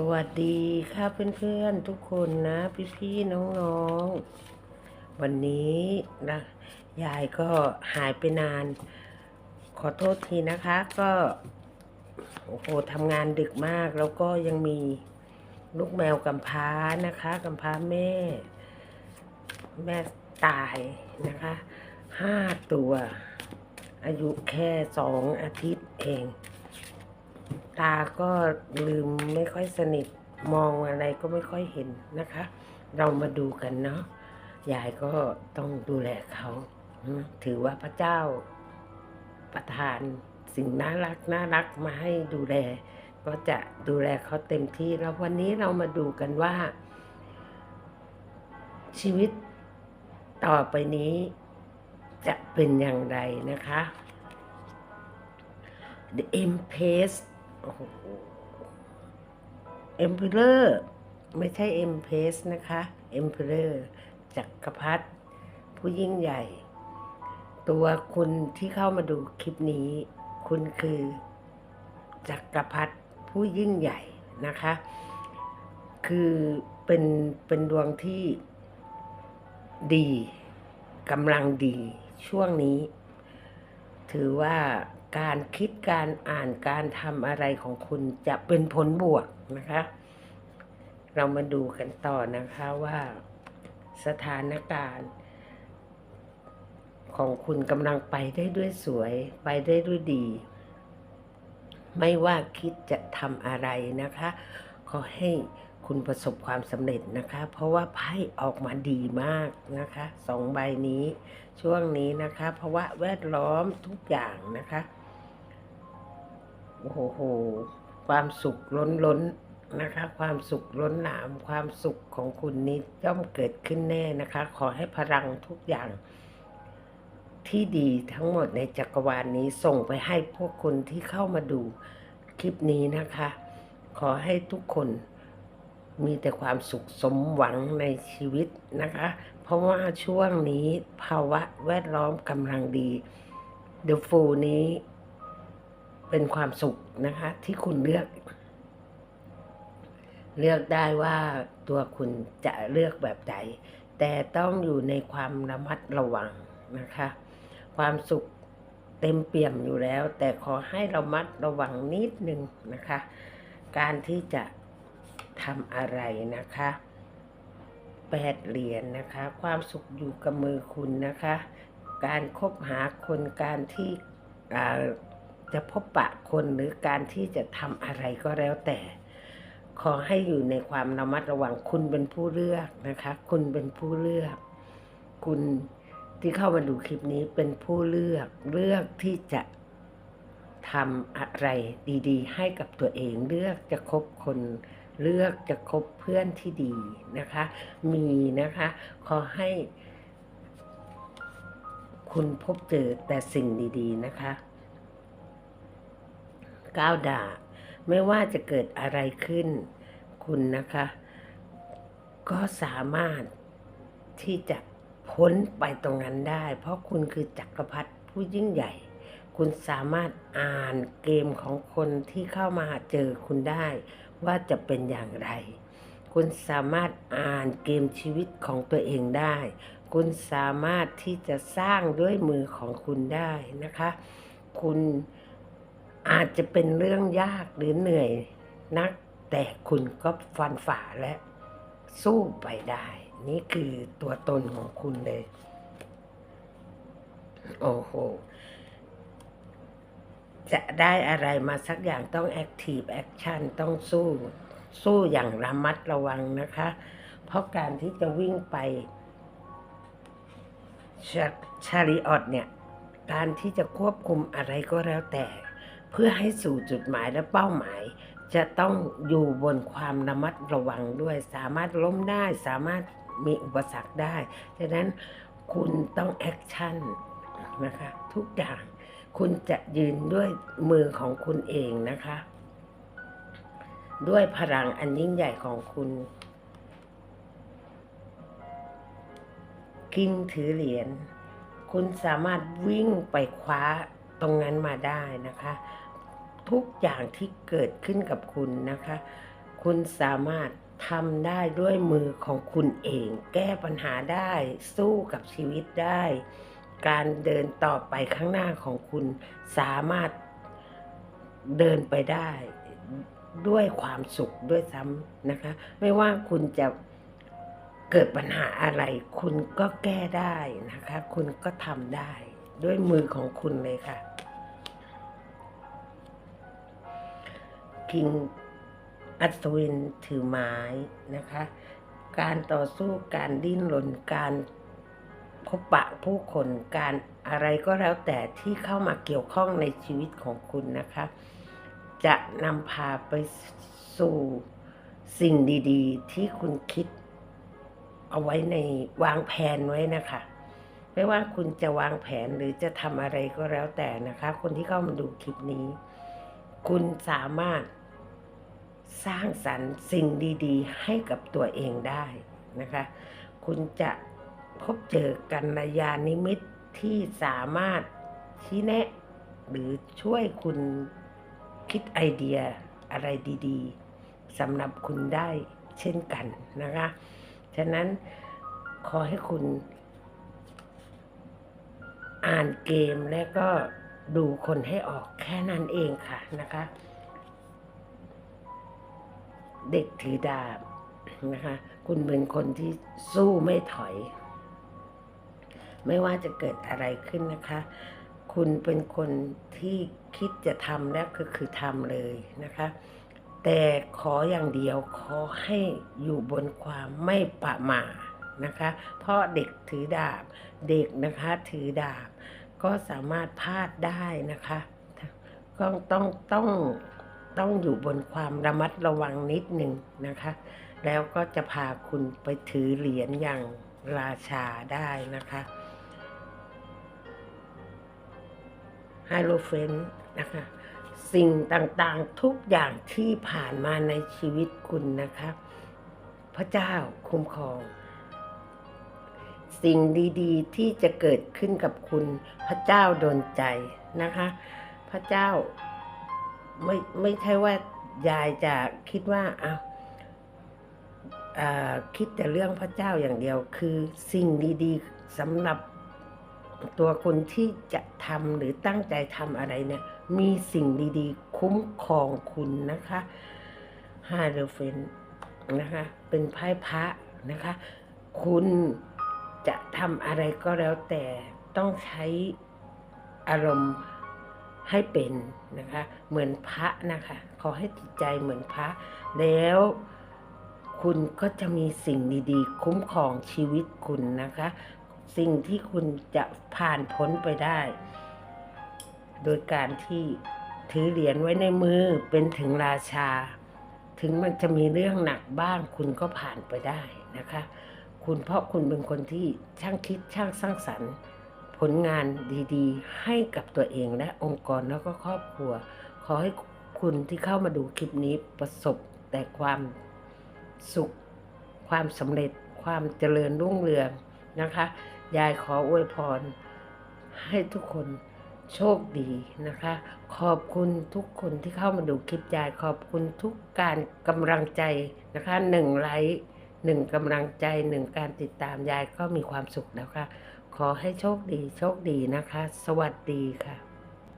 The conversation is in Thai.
สวัสดีค่ะเพื่อนๆทุกคนนะ พี่ๆน้องๆ วันนี้นะยายก็หายไปนาน ขอโทษทีนะคะก็โอ้โหทำงานดึกมากแล้วก็ยังมีลูกแมวกำพร้านะคะกำพร้าแม่ แม่ตายนะคะห้าตัว อายุแค่สองอาทิตย์เอง ตาก็ลืมไม่ค่อยสนิทมองอะไรก็ไม่ค่อยเห็นนะคะ เรามาดูกันเนาะยายก็ต้องดูแลเขาถือว่าพระเจ้าประทานสิ่งน่ารักน่ารักมาให้ดูแล ก็จะดูแลเขาเต็มที่แล้ววันนี้เรามาดูกันว่า ชีวิตต่อไปนี้จะเป็นอย่างไรนะคะ The Empress โอ้โห Emperor ไม่ใช่ Empress นะคะ Emperor จักรพรรดิผู้ยิ่งใหญ่ ตัวคุณที่เข้ามาดูคลิปนี้ คุณคือจักรพรรดิผู้ยิ่งใหญ่นะคะ คือเป็นเป็นดวงที่ดีกำลังดีช่วงนี้ ถือว่า การคิดการอ่านการทำอะไรของคุณจะเป็นผลบวกนะคะ เรามาดูกันต่อนะคะว่าสถานการณ์ของคุณกำลังไปได้ด้วยสวย ไปได้ด้วยดี ไม่ว่าคิดจะทำอะไรนะคะ ขอให้คุณประสบความสำเร็จนะคะ เพราะว่าไพ่ออกมาดีมากนะคะสองใบนี้ช่วงนี้นะคะ เพราะว่าแวดล้อมทุกอย่างนะคะ โอ้โห ความสุขล้นล้นนะคะ ความสุขล้นหลาม ความสุขของคุณนี้ย่อมเกิดขึ้นแน่นะคะ ขอให้พลังทุกอย่างที่ดีทั้งหมดในจักรวาลนนี้ส่งไปให้พวกคุณที่เข้ามาดูคลิปนี้นะคะ ขอให้ทุกคนมีแต่ความสุขสมหวังในชีวิตนะคะ เพราะว่าช่วงนี้ภาวะแวดล้อมกำลังดีเดอะฟูนี้ เป็นความสุขนะคะ ที่คุณเลือก เลือกได้ว่าตัวคุณจะเลือกแบบใดแต่ต้องอยู่ในความระมัดระวังนะคะ ความสุขเต็มเปี่ยมอยู่แล้ว แต่ขอให้ระมัดระวังนิดนึงนะคะ การที่จะทำอะไรนะคะแปดเหรียญนะคะ ความสุขอยู่กับมือคุณนะคะ การคบหาคนการที่ จะพบปะคนหรือการที่จะทำอะไรก็แล้วแต่ ขอให้อยู่ในความระมัดระวังคุณเป็นผู้เลือกนะคะ คุณเป็นผู้เลือก คุณที่เข้ามาดูคลิปนี้เป็นผู้เลือกเลือกที่จะทำอะไรดีๆ ให้กับตัวเองเลือกจะคบคนเลือกจะคบเพื่อนที่ดีนะคะ มีนะคะ ขอให้ คุณพบเจอแต่สิ่งดี ๆ นะคะ ก้าวด่า ไม่ว่าจะเกิดอะไรขึ้น คุณนะคะ ก็สามารถที่จะพ้นไปตรงนั้นได้ เพราะคุณคือจักรพรรดิผู้ยิ่งใหญ่ คุณสามารถอ่านเกมของคนที่เข้ามาเจอคุณได้ว่าจะเป็นอย่างไร คุณสามารถอ่านเกมชีวิตของตัวเองได้ คุณสามารถที่จะสร้างด้วยมือของคุณได้นะคะ คุณ อาจจะเป็นเรื่องยากหรือเหนื่อยนัก แต่คุณก็ฟันฝ่าและ สู้ไปได้ นี่คือตัวตนของคุณเลย โอ้โห จะได้อะไรมาสักอย่างต้อง Active Action ต้องสู้ สู้อย่างระมัดระวังนะคะ เพราะการที่จะวิ่งไปชชาริออตเนี่ย การที่จะควบคุมอะไรก็แล้วแต่ เพื่อให้สู่จุดหมายและเป้าหมาย จะต้องอยู่บนความระมัดระวังด้วย สามารถล้มได้สามารถมีอุปสรรคได้ฉะนั้นคุณต้องแอคชั่นนะคะทุกอย่างคุณจะยืนด้วยมือของคุณเองนะคะ ด้วยพลังอันยิ่งใหญ่ของคุณคิงถือเหรียญคุณสามารถวิ่งไปคว้า ตรงนั้นมาได้นะคะ ทุกอย่างที่เกิดขึ้นกับคุณนะคะ คุณสามารถทำได้ด้วยมือของคุณเอง แก้ปัญหาได้สู้กับชีวิตได้ การเดินต่อไปข้างหน้าของคุณสามารถเดินไปได้ด้วยความสุขด้วยซ้ำนะคะ ไม่ว่าคุณจะเกิดปัญหาอะไร คุณก็แก้ได้นะคะ คุณก็ทำได้ด้วยมือของคุณเลยค่ะ คิงอัศวินถือไม้นะคะ การต่อสู้การดิ้นรนการพบปะผู้คนการอะไรก็แล้วแต่ที่เข้ามาเกี่ยวข้องในชีวิตของคุณนะคะ จะนำพาไปสู่สิ่งดี ๆ ที่คุณคิดเอาไว้ในวางแผนไว้นะคะ ไม่ว่าคุณจะวางแผนหรือจะทำอะไรก็แล้วแต่นะคะ คนที่เข้ามาดูคลิปนี้ คุณสามารถ สร้างสรรค์สิ่งดี ๆ ให้กับตัวเองได้นะคะ คุณจะพบเจอกัลยาณมิตที่สามารถชี้แนะ หรือช่วยคุณคิดไอเดียอะไรดีๆสำหรับคุณได้เช่นกันนะคะ ฉะนั้นขอให้คุณ อ่านเกมและก็ดูคนให้ออกแค่นั้นเองค่ะนะคะ เด็กถือดาบนะคะ คุณเป็นคนที่สู้ไม่ถอย ไม่ว่าจะเกิดอะไรขึ้นนะคะ คุณเป็นคนที่คิดจะทำแล้วก็คือทำเลยนะคะ แต่ขออย่างเดียวขอให้อยู่บนความไม่ประมาทนะคะ เพราะเด็กถือดาบ เด็กนะคะถือดาบ ก็สามารถพลาดได้นะคะ ก็ต้องต้อง ต้องอยู่บนความระมัดระวังนิดหนึ่งนะคะ แล้วก็จะพาคุณไปถือเหรียญอย่างราชาได้นะคะไฮโลเฟนนะคะ สิ่งต่างๆทุกอย่างที่ผ่านมาในชีวิตคุณนะคะ พระเจ้าคุ้มครอง สิ่งดีๆ ที่จะเกิดขึ้นกับคุณ พระเจ้าโดลใจนะคะ พระเจ้า ไม่ไม่ใช่ว่ายายจะคิดว่าอ้าวอ่าคิดแต่เรื่องพระเจ้าอย่างเดียว คือสิ่งดีๆสำหรับตัวคนที่จะทำหรือตั้งใจทำอะไรเนี่ย มีสิ่งดีๆ คุ้มครองคุณนะคะฮาเดเฟนนะคะ เป็นไพ่พระนะคะ คุณจะทำอะไรก็แล้วแต่ต้องใช้อารมณ์ ให้เป็นนะคะ เหมือนพระนะคะขอให้จิตใจเหมือนพระ แล้วคุณก็จะมีสิ่งดีๆ คุ้มครองชีวิตคุณนะคะ สิ่งที่คุณจะผ่านพ้นไปได้ โดยการที่ถือเหรียญไว้ในมือเป็นถึงราชา ถึงมันจะมีเรื่องหนักบ้าง คุณก็ผ่านไปได้นะคะ คุณเพราะคุณเป็นคนที่ช่างคิดช่างสร้างสรรค์ ผลงานดีๆ ให้กับตัวเองและองค์กรแล้วก็ครอบครัว ขอให้คุณที่เข้ามาดูคลิปนี้ประสบแต่ความสุข ความสำเร็จ ความเจริญรุ่งเรืองนะคะ ยายขออวยพร ให้ทุกคนโชคดีนะคะ ขอบคุณทุกคนที่เข้ามาดูคลิปยายขอบคุณทุกการกำลังใจนะคะหนึ่งไลค์หนึ่งกำลังใจหนึ่งการติดตามยายก็มีความสุขแล้วค่ะ ขอให้โชคดีโชคดีนะคะ สวัสดีค่ะ